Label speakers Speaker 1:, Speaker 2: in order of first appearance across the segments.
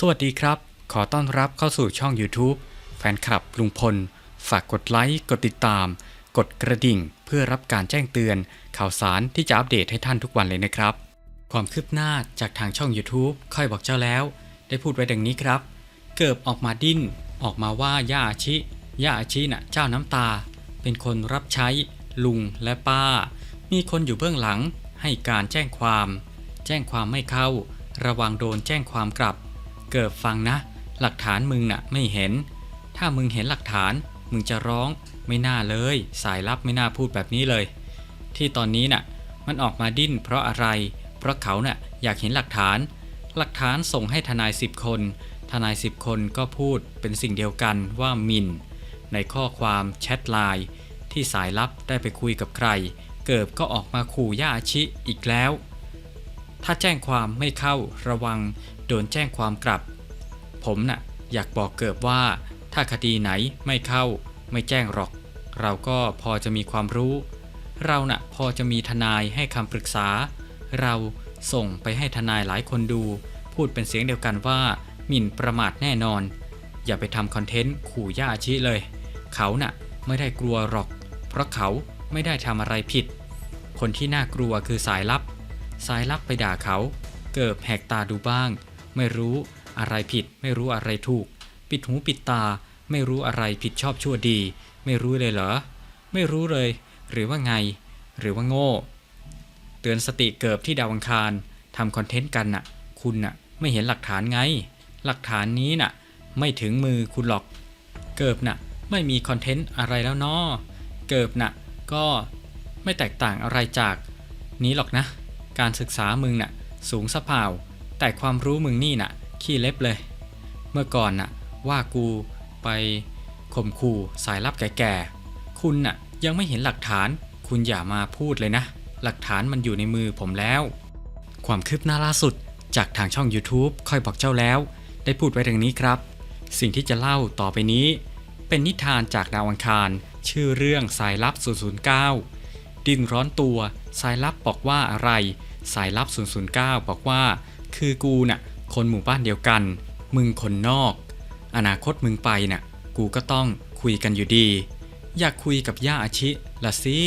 Speaker 1: สวัสดีครับ ขอต้อนรับเข้าสู่ช่อง YouTube แฟนคลับลุงพล ฝากกดไลค์ กดติดตาม กดกระดิ่ง เพื่อรับการแจ้งเตือน ข่าวสารที่จะอัปเดตให้ท่านทุกวันเลยนะครับ ความคืบหน้าจากทางช่อง YouTube ค่อยบอกเจ้าแล้ว ได้พูดไว้ดังนี้ครับ เกิบออกมาดิ้น ออกมาว่าย่าอาชิย่าอาชิน่ะเจ้าน้ำตา เป็นคนรับใช้ลุงและป้า มีคนอยู่เบื้องหลังให้การแจ้งความ แจ้งความไม่เข้า ระวังโดนแจ้งความกลับ เกิบฟังนะ หลักฐานมึงน่ะไม่เห็น ถ้ามึงเห็นหลักฐานมึงจะร้องไม่น่าเลย สายลับไม่น่าพูดแบบนี้เลย ที่ตอนนี้น่ะ มันออกมาดิ้นเพราะอะไร เพราะเขาน่ะอยากเห็นหลักฐาน หลักฐานส่งให้ทนายสิบคนทนายสิบคนก็พูดเป็นสิ่งเดียวกันว่ามินในข้อความแชทไลน์ที่สายลับได้ไปคุยกับใคร เกิบก็ออกมาขู่ย่าอาชิอีกแล้ว ถ้าแจ้งความไม่เข้าระวัง โดนแจ้งความกลับ ผมน่ะอยากบอกเกิบว่า ถ้าคดีไหนไม่เข้า ไม่แจ้งหรอก เราก็พอจะมีความรู้ เราน่ะพอจะมีทนายให้คำปรึกษา เราส่งไปให้ทนายหลายคนดู พูดเป็นเสียงเดียวกันว่า หมิ่นประมาทแน่นอน อย่าไปทำคอนเทนต์ขู่ย่าอาชิเลย เขาน่ะไม่ได้กลัวหรอก เพราะเขาไม่ได้ทำอะไรผิด คนที่น่ากลัวคือสายลับ สายลับไปด่าเขา เกิบแหกตาดูบ้าง ไม่รู้อะไรผิด ไม่รู้อะไรถูก ปิดหูปิดตา ไม่รู้อะไรผิดชอบชั่วดี ไม่รู้เลยเหรอ ไม่รู้เลย หรือว่าไง หรือว่าโง่ เตือนสติเกิบที่ดาวังคารทำคอนเทนต์กันน่ะ คุณน่ะ ไม่เห็นหลักฐานไง หลักฐานนี้น่ะ ไม่ถึงมือคุณหรอก เกิบน่ะ ไม่มีคอนเทนต์อะไรแล้วเนาะเกิบน่ะ ก็ไม่แตกต่างอะไรจากนี้หรอกนะ การศึกษามึงน่ะ สูงสะเปล่าแต่ความรู้มึงนี่น่ะ ขี้เล็บเลย เมื่อก่อนน่ะ ว่ากูไปข่มขู่สายลับแก่ๆ คุณน่ะยังไม่เห็นหลักฐาน คุณอย่ามาพูดเลยนะ หลักฐานมันอยู่ในมือผมแล้ว ความคืบหน้าล่าสุดจากทางช่อง YouTube ค่อยบอกเจ้าแล้ว ได้พูดไว้ดังนี้ครับ สิ่งที่จะเล่าต่อไปนี้ เป็นนิทานจากดาวอังคาร ชื่อเรื่องสายลับ 009 ดิ้นร้อนตัว สายลับบอกว่าอะไร สายลับ 009 บอกว่า คือกูน่ะ คนหมู่บ้านเดียวกัน มึงคนนอก อนาคตมึงไปน่ะ กูก็ต้องคุยกันอยู่ดี อยากคุยกับย่าอาชิละสิ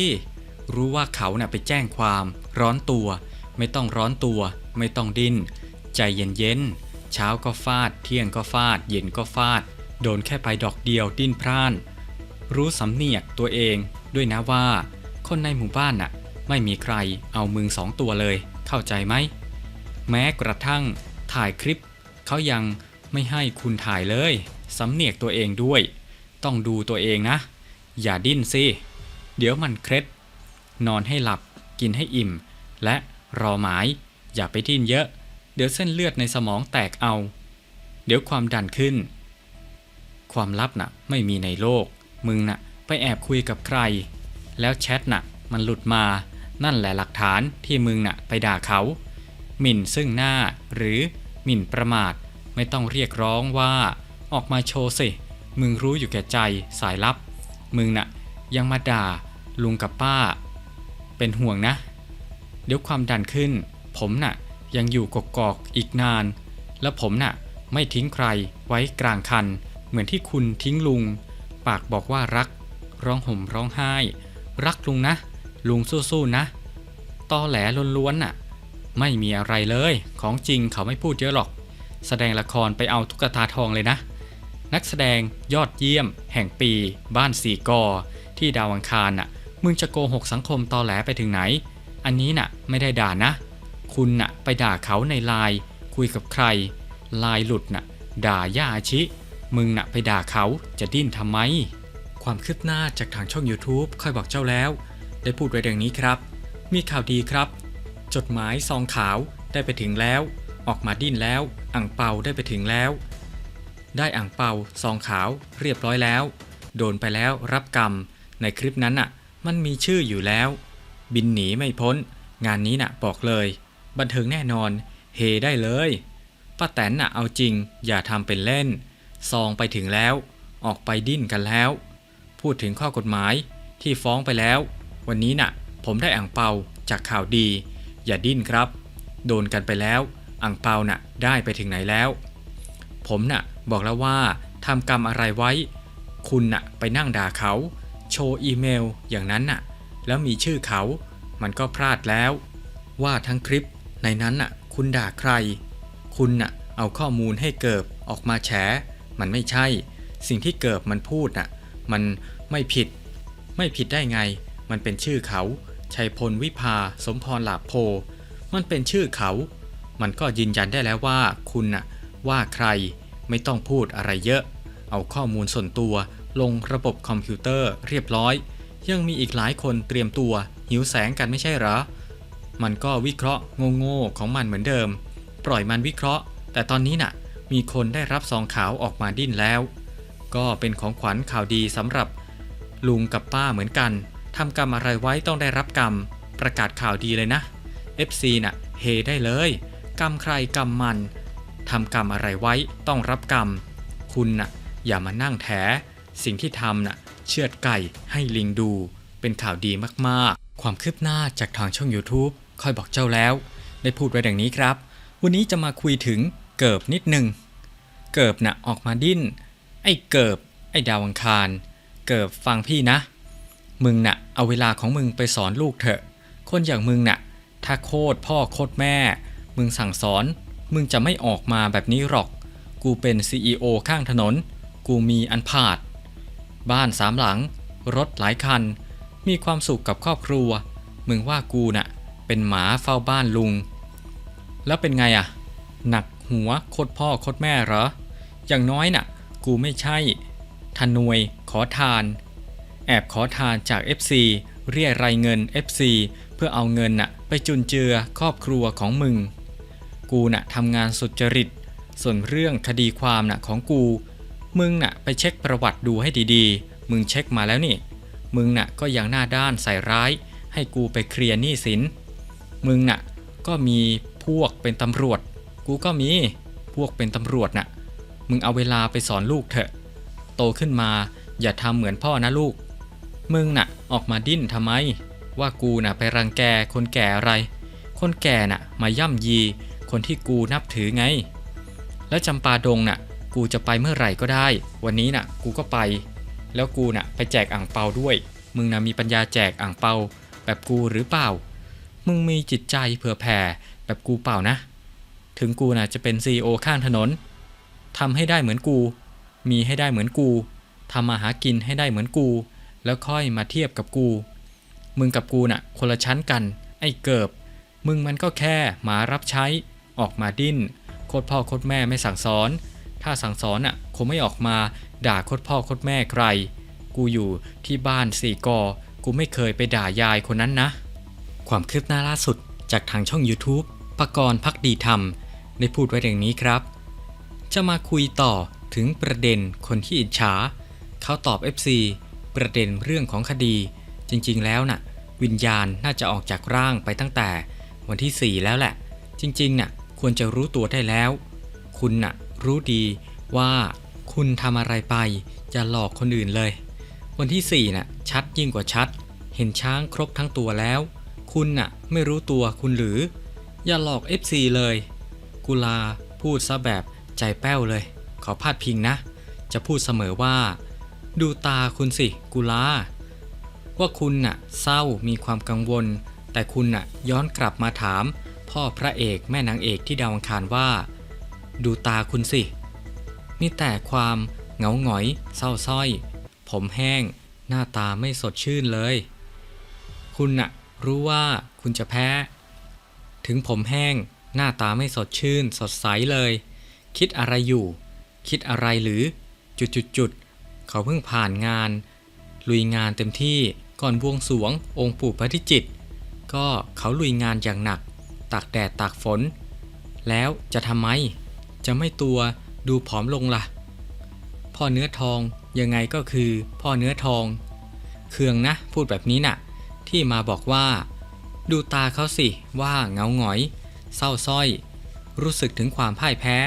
Speaker 1: รู้ว่าเขาน่ะไปแจ้งความ ร้อนตัว ไม่ต้องร้อนตัว ไม่ต้องดิ้น ใจเย็นๆเช้าก็ฟาด เที่ยงก็ฟาด เย็นก็ฟาด โดนแค่ไปดอกเดียวดิ้นพร่าน รู้สำเนียกตัวเองด้วยนะว่า คนในหมู่บ้านน่ะ ไม่มีใครเอามึงสองตัวเลย เข้าใจไหม แม้กระทั่งถ่ายคลิป เขายังไม่ให้คุณถ่ายเลย สำเนียกตัวเองด้วย ต้องดูตัวเองนะ อย่าดิ้นสิ เดี๋ยวมันเคล็ด นอนให้หลับ กินให้อิ่ม และรอหมาย อย่าไปดิ้นเยอะ เดี๋ยวเส้นเลือดในสมองแตกเอา เดี๋ยวความดันขึ้น ความลับน่ะไม่มีในโลก มึงน่ะไปแอบคุยกับใคร แล้วแชทน่ะมันหลุดมา นั่นแหละหลักฐานที่มึงน่ะไปด่าเขา หมิ่นซึ่งหน้าหรือหมิ่นประมาทไม่ต้องเรียกร้องว่า ออกมาโชว์สิ มึงรู้อยู่แก่ใจสายลับ มึงน่ะยังมาด่าลุงกับป้า เป็นห่วงนะ เดี๋ยวความดันขึ้น ผมน่ะยังอยู่กกอกอีกนาน แล้วผมน่ะไม่ทิ้งใครไว้กลางคัน เหมือนที่คุณทิ้งลุง ปากบอกว่ารัก ร้องห่มร้องไห้ รักลุงนะ ลุงสู้ๆนะ ตอแหลล้วนๆน่ะ ไม่มีอะไรเลย ของจริงเขาไม่พูดเยอะหรอก แสดงละครไปเอาตุ๊กตาทองเลยนะ นักแสดงยอดเยี่ยม แห่งปี บ้านสีกอ ที่ดาวอังคารน่ะ มึงจะโกหกสังคมตอแหลไปถึงไหน อันนี้น่ะไม่ได้ด่านะ คุณน่ะไปด่าเขาในไลน์คุยกับใครไลน์หลุดน่ะ ด่าย่าอาชิ มึงน่ะไปด่าเขาจะดิ้นทำไม ความคืบหน้าจากทางช่อง YouTube ค่อยบอกเจ้าแล้ว ได้พูดไว้ดังนี้ครับ มีข่าวดีครับ จดหมายซองขาวได้ไปถึงแล้ว ออกมาดิ้นแล้ว อ่างเปาได้ไปถึงแล้ว ได้อ่างเปาซองขาวเรียบร้อยแล้ว โดนไปแล้วรับกรรม ในคลิปนั้นน่ะ มันมีชื่ออยู่แล้ว บินหนีไม่พ้น งานนี้น่ะบอกเลย บันเทิงแน่นอน เฮได้เลยป้าแตนน่ะเอาจริง อย่าทำเป็นเล่น ซองไปถึงแล้ว ออกไปดิ้นกันแล้ว พูดถึงข้อกฎหมายที่ฟ้องไปแล้ว วันนี้น่ะ ผมได้อ่างเปาจากข่าวดี อย่าดิ้นครับ โดนกันไปแล้วอ่างเปาน่ะได้ไปถึงไหนแล้ว ผมน่ะบอกแล้วว่าทำกรรมอะไรไว้ คุณน่ะไปนั่งด่าเขา โชว์อีเมลอย่างนั้นน่ะ แล้วมีชื่อเขา มันก็พลาดแล้ว ว่าทั้งคลิปในนั้นน่ะ คุณด่าใคร คุณน่ะเอาข้อมูลให้เกิบออกมาแฉ มันไม่ใช่ สิ่งที่เกิบมันพูดน่ะ มันไม่ผิด ไม่ผิดได้ไง มันเป็นชื่อเขาชัยพลวิภาสมพรหลาโพ มันเป็นชื่อเขา มันก็ยืนยันได้แล้วว่าคุณน่ะว่าใครไม่ต้องพูดอะไรเยอะ เอาข้อมูลส่วนตัวลงระบบคอมพิวเตอร์เรียบร้อย ยังมีอีกหลายคนเตรียมตัว หิวแสงกันไม่ใช่หรอ มันก็วิเคราะห์โง่ๆของมันเหมือนเดิม ปล่อยมันวิเคราะห์ แต่ตอนนี้น่ะ มีคนได้รับซองขาวออกมาดิ้นแล้ว ก็เป็นของขวัญข่าวดีสำหรับลุงกับป้าเหมือนกัน ทำกรรมอะไรไว้ต้องได้รับกรรม ประกาศข่าวดีเลยนะ FC น่ะเฮได้เลย กรรมใครกรรมมันทำกรรมอะไรไว้ต้องรับกรรม คุณน่ะอย่ามานั่งแถสิ่งที่ทำน่ะเชือดไก่ให้ลิงดู เป็นข่าวดีมากๆ ความคืบหน้าจากทางช่อง YouTube ค่อยบอกเจ้าแล้ว ได้พูดไว้ดังนี้ครับ วันนี้จะมาคุยถึงเกิบนิดหนึ่งเกิบน่ะออกมาดิ้น ไอ้เกิบ ไอ้ดาวอังคาร เกิบฟังพี่นะ มึงน่ะเอาเวลาของมึงไปสอนลูกเถอะ คนอย่างมึงน่ะ ถ้าโคตรพ่อโคตรแม่ มึงสั่งสอน มึงจะไม่ออกมาแบบนี้หรอก กูเป็น CEO ข้างถนน กูมีอันพาด บ้านสามหลัง รถหลายคัน มีความสุขกับครอบครัว มึงว่ากูน่ะ เป็นหมาเฝ้าบ้านลุง แล้วเป็นไงอะหนักหัวโคตรพ่อโคตรแม่เหรอ อย่างน้อยน่ะ กูไม่ใช่ทนวยขอทาน บขอทานจาก FC เรียรายเงิน FC เพื่อเอาเงินน่ะไปจุนเจือครอบครัวของมึง กูน่ะทำงานสุจริต ส่วนเรื่องคดีความน่ะของกู มึงน่ะไปเช็คประวัติดูให้ดีๆ มึงเช็คมาแล้วนี่ มึงน่ะก็ยังหน้าด้านใส่ร้าย ให้กูไปเคลียร์หนี้สิน มึงน่ะก็มีพวกเป็นตำรวจ กูก็มีพวกเป็นตำรวจน่ะ มึงเอาเวลาไปสอนลูกเถอะ โตขึ้นมาอย่าทำเหมือนพ่อนะลูก มึงน่ะ ออกมาดิ้นทำไม ว่ากูน่ะไปรังแกคนแก่อะไร คนแก่น่ะ มาย่ำยี คนที่กูนับถือไง แล้วจำปาดงน่ะ กูจะไปเมื่อไหร่ก็ได้ วันนี้น่ะ กูก็ไป แล้วกูน่ะ ไปแจกอ่างเปาด้วย มึงน่ะมีปัญญาแจกอ่างเปา แบบกูหรือเปล่า มึงมีจิตใจเผื่อแผ่แบบกูเปล่านะ ถึงกูน่ะจะเป็นซีโอข้างถนนทำให้ได้เหมือนกู มีให้ได้เหมือนกูทำมาหากินให้ได้เหมือนกู แล้วค่อยมาเทียบกับกู มึงกับกูน่ะ คนละชั้นกัน ไอ้เกิบ มึงมันก็แค่หมารับใช้ ออกมาดิ้น โคตรพ่อโคตรแม่ไม่สั่งสอน ถ้าสั่งสอนอะคงไม่ออกมาด่าโคตรพ่อโคตรแม่ใคร กูอยู่ที่บ้านสี่กอ กูไม่เคยไปด่ายายคนนั้นนะ ความคืบหน้าล่าสุดจากทางช่อง YouTube ปกรณ์พักดีธรรมได้พูดไว้อย่างนี้ครับ จะมาคุยต่อถึงประเด็นคนที่อิจฉาเขาตอบ FC ประเด็นเรื่องของคดี จริงๆ แล้วน่ะ วิญญาณน่าจะออกจากร่างไปตั้งแต่วันที่ 4 แล้วแหละ จริงๆน่ะควรจะรู้ตัวได้แล้ว คุณน่ะรู้ดีว่าคุณทำอะไรไปอย่าหลอกคนอื่นเลย วันที่4น่ะชัดยิ่งกว่าชัด เห็นช้างครบทั้งตัวแล้ว คุณน่ะไม่รู้ตัวคุณหรือ อย่าหลอก FC เลย กุลาพูดซะแบบใจแป้วเลย ขอพาดพิงนะ จะพูดเสมอว่า ดูตาคุณสิ กุลาว่าคุณน่ะ เศร้ามีความกังวล แต่คุณน่ะ ย้อนกลับมาถาม พ่อพระเอกแม่นางเอกที่ดาวอังคารว่า ดูตาคุณสิ มีแต่ความเหงาหงอย เศร้าส้อย ผมแห้ง หน้าตาไม่สดชื่นเลย คุณน่ะ รู้ว่าคุณจะแพ้ ถึงผมแห้ง หน้าตาไม่สดชื่น สดใสเลย คิดอะไรอยู่ คิดอะไรหรือจุดจุดจุด เขาเพิ่งผ่านงาน ลุยงานเต็มที่ก่อนบวงสวงองค์ปู่ปฏิจิตรก็เขาลุยงานอย่างหนัก ตากแดดตากฝน แล้วจะทำไม จะไม่ตัวดูผอมลงละ่ะ พ่อเนื้อทองยังไงก็คือพ่อเนื้อทอง เคืองนะพูดแบบนี้น่ะ ที่มาบอกว่า ดูตาเขาสิว่าเงาหงอย เศร้าส้อย รู้สึกถึงความพ่ายแพ้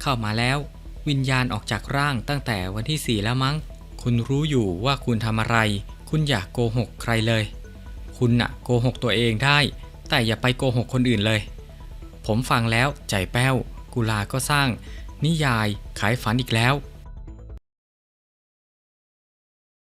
Speaker 1: เข้ามาแล้ว วิญญาณออกจากร่างตั้งแต่วันที่สี่แล้วมั้ง คุณรู้อยู่ว่าคุณทำอะไร คุณอย่าโกหกใครเลย คุณน่ะโกหกตัวเองได้ แต่อย่าไปโกหกคนอื่นเลย ผมฟังแล้วใจแป้ว กุลาก็สร้าง นิยายขายฝันอีกแล้ว